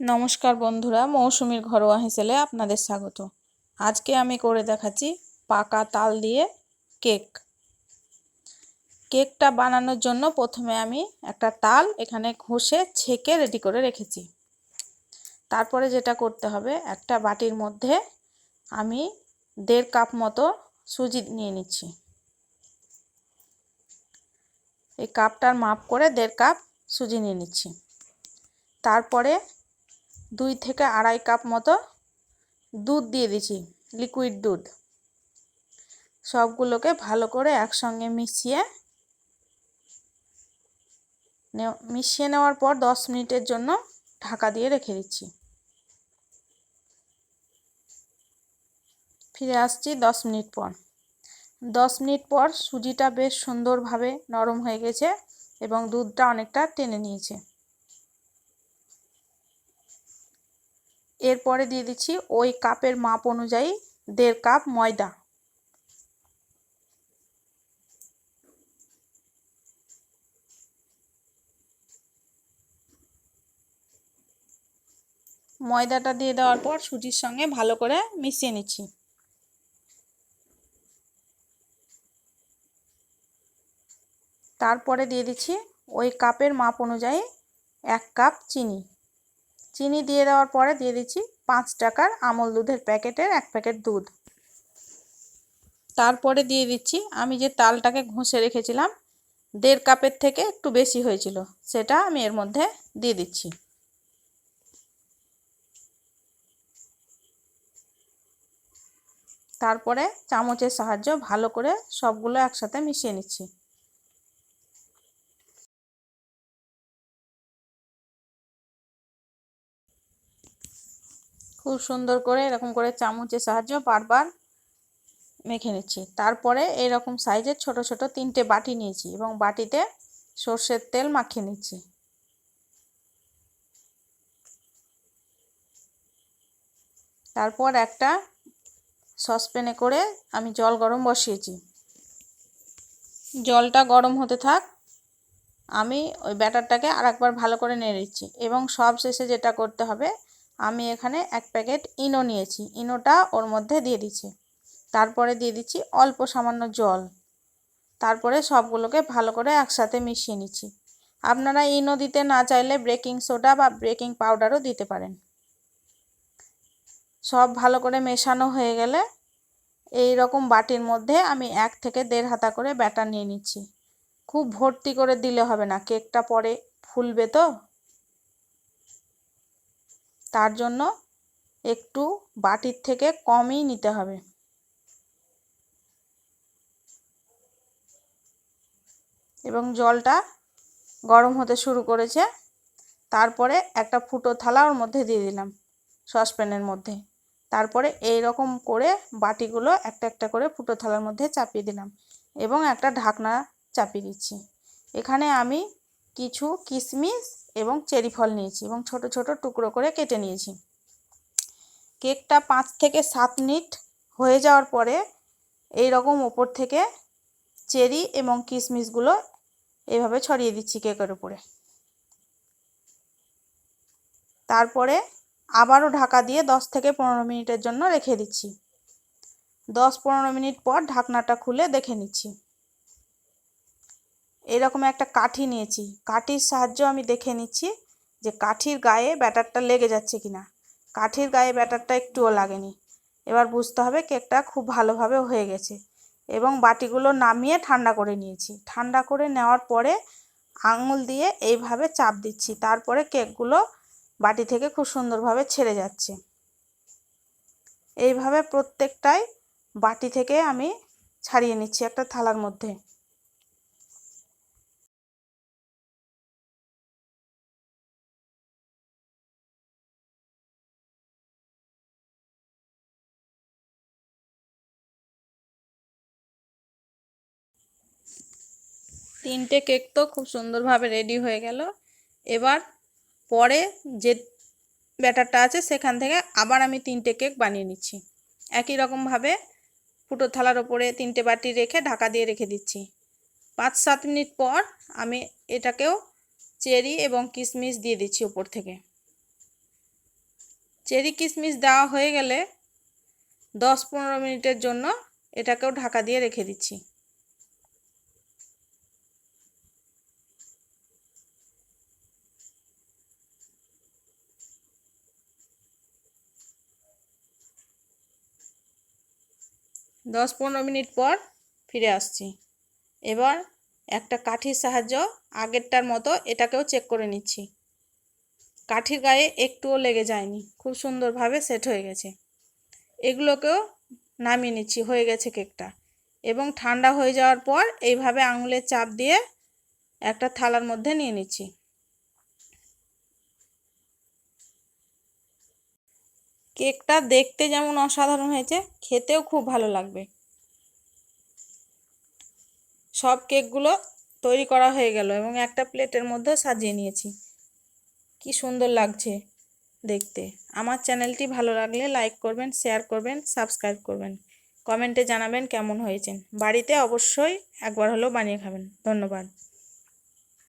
নমস্কার বন্ধুরা, মৌসুমীর ঘরোয়া হেসেলে আপনাদের স্বাগত। আজকে আমি করে দেখাচ্ছি পাকা তাল দিয়ে কেক। কেকটা বানানোর জন্য প্রথমে আমি একটা তাল এখানে ঘষে, ছেঁকে রেডি করে রেখেছি। তারপরে যেটা করতে হবে, একটা বাটির মধ্যে আমি দেড় কাপ মতো সুজি নিয়ে নিচ্ছি। এই কাপটার মাপ করে দেড় কাপ সুজি নিয়ে নিচ্ছি। তারপরে দুই থেকে আড়াই কাপ মতো দুধ দিয়ে দিচ্ছি লিকুইড দুধ। সবগুলোকে ভালো করে একসঙ্গে মিশিয়ে মিশিয়ে নেওয়ার পর দশ মিনিটের জন্য ঢাকা দিয়ে রেখে দিচ্ছি। ফিরে আসছি দশ মিনিট পর। দশ মিনিট পর সুজিটা বেশ সুন্দরভাবে নরম হয়ে গেছে এবং দুধটা অনেকটা টেনে নিয়েছে। এরপরে দিয়ে দিচ্ছি ওই কাপের মাপ অনুযায়ী দেড় কাপ ময়দা। ময়দাটা দিয়ে দেওয়ার পর সুজির সঙ্গে ভালো করে মিশিয়ে নিচ্ছি। তারপরে দিয়ে দিচ্ছি ওই কাপের মাপ অনুযায়ী এক কাপ চিনি। চিনি দিয়ে দেওয়ার পরে দিয়ে দিচ্ছি পাঁচ টাকার আমল দুধের প্যাকেটের এক প্যাকেট দুধ। তারপরে দিয়ে দিচ্ছি, আমি যে তালটাকে ঘষে রেখেছিলাম, দেড় কাপের থেকে একটু বেশি হয়েছিল, সেটা আমি এর মধ্যে দিয়ে দিচ্ছি। তারপরে চামচের সাহায্য ভালো করে সবগুলো একসাথে মিশিয়ে নিচ্ছি। খুব সুন্দর করে এরকম করে চামচের সাহায্য বারবার মেখে নিচ্ছি। তারপরে এরকম সাইজের ছোট ছোট তিনটে বাটি নিয়েছি এবং বাটিতে সর্ষের তেল মাখিয়ে নিচ্ছি। তারপর একটা সসপ্যানে করে আমি জল গরম বসিয়েছি। জলটা গরম হতে থাক, আমি ওই ব্যাটারটাকে আরেকবার ভালো করে নেড়ে দিচ্ছি এবং সব শেষে যেটা করতে হবে আমি এখানে এক প্যাকেট ইনো নিয়েছি। ইনোটা ওর মধ্যে দিয়ে দিচ্ছি। তারপরে দিয়ে দিচ্ছি অল্প সামান্য জল। তারপরে সবগুলোকে ভালো করে একসাথে মিশিয়ে নিচ্ছি। আপনারা ইনো দিতে না চাইলে বেকিং সোডা বা বেকিং পাউডারও দিতে পারেন। সব ভালো করে মেশানো হয়ে গেলে এই রকম বাটির মধ্যে আমি এক থেকে দেড় হাতা করে ব্যাটার নিয়ে নিচ্ছি। খুব ভর্তি করে দিলে হবে না। কেকটা পরে ফুলবে তো? তার জন্য একটু বাটির থেকে কমই নিতে হবে। এবং জলটা গরম হতে শুরু করেছে। তারপরে একটা ফুটো থালা ওর মধ্যে দিয়ে দিলাম সসপ্যানের মধ্যে। তারপরে এই রকম করে বাটিগুলো একটা একটা করে ফুটো থালার মধ্যে চাপিয়ে দিলাম এবং একটা ঢাকনা চাপিয়ে দিচ্ছি। এখানে আমি কিছু কিশমিশ এবং চেরি ফল নিয়েছি এবং ছোট ছোট টুকরো করে কেটে নিয়েছি। কেকটা পাঁচ থেকে সাত মিনিট হয়ে যাওয়ার পরে এই রকম ওপর থেকে চেরি এবং কিশমিশগুলো এভাবে ছড়িয়ে দিচ্ছি কেকের উপরে। তারপরে আবারও ঢাকা দিয়ে দশ থেকে পনেরো মিনিটের জন্য রেখে দিচ্ছি। দশ পনেরো মিনিট পর ঢাকনাটা খুলে দেখে নিচ্ছি। এরকম একটা কাঠি নিয়েছি। কাঠির সাহায্য আমি দেখে নিচ্ছি যে কাঠির গায়ে ব্যাটারটা লেগে যাচ্ছে কিনা। কাঠির গায়ে ব্যাটারটা একটুও লাগেনি। এবার বুঝতে হবে কেকটা খুব ভালোভাবে হয়ে গেছে। এবং বাটিগুলো নামিয়ে ঠান্ডা করে নিয়েছি। ঠান্ডা করে নেওয়ার পরে আঙুল দিয়ে এইভাবে চাপ দিচ্ছি। তারপরে কেকগুলো বাটি থেকে খুব সুন্দরভাবে ছেড়ে যাচ্ছে। এইভাবে প্রত্যেকটাই বাটি থেকে আমি ছাড়িয়ে নিচ্ছি একটা থালার মধ্যে। তিনটে কেক তো খুব সুন্দরভাবে রেডি হয়ে গেল। এবার পরে যে ব্যাটারটা আছে সেখান থেকে আবার আমি তিনটে কেক বানিয়ে নিচ্ছি। একই রকমভাবে ফুটো থালার ওপরে তিনটে বাটি রেখে ঢাকা দিয়ে রেখে দিচ্ছি। পাঁচ সাত মিনিট পর আমি এটাকেও চেরি এবং কিশমিশ দিয়ে দিচ্ছি ওপর থেকে। চেরি কিশমিশ দেওয়া হয়ে গেলে দশ পনেরো মিনিটের জন্য এটাকেও ঢাকা দিয়ে রেখে দিচ্ছি। দশ পনেরো মিনিট পর ফিরে আসছি। এবার একটা কাঠির সাহায্য আগেরটার মতো এটাকেও চেক করে নিচ্ছি। কাঠির গায়ে একটুও লেগে যায়নি, খুব সুন্দরভাবে সেট হয়ে গেছে। এগুলোকেও নামিয়ে নিচ্ছি, হয়ে গেছে কেকটা। এবং ঠান্ডা হয়ে যাওয়ার পর এইভাবে আঙুলের চাপ দিয়ে একটা থালার মধ্যে নিয়ে নিচ্ছি। কেকটা দেখতে যেমন অসাধারণ হয়েছে, খেতেও খুব ভালো লাগবে। সব কেকগুলো তৈরি করা হয়ে গেল এবং একটা প্লেটের মধ্যেও সাজিয়ে নিয়েছি। কি সুন্দর লাগছে দেখতে। আমার চ্যানেলটি ভালো লাগলে লাইক করবেন, শেয়ার করবেন, সাবস্ক্রাইব করবেন। কমেন্টে জানাবেন কেমন হয়েছেন। বাড়িতে অবশ্যই একবার হলেও বানিয়ে খাবেন। ধন্যবাদ।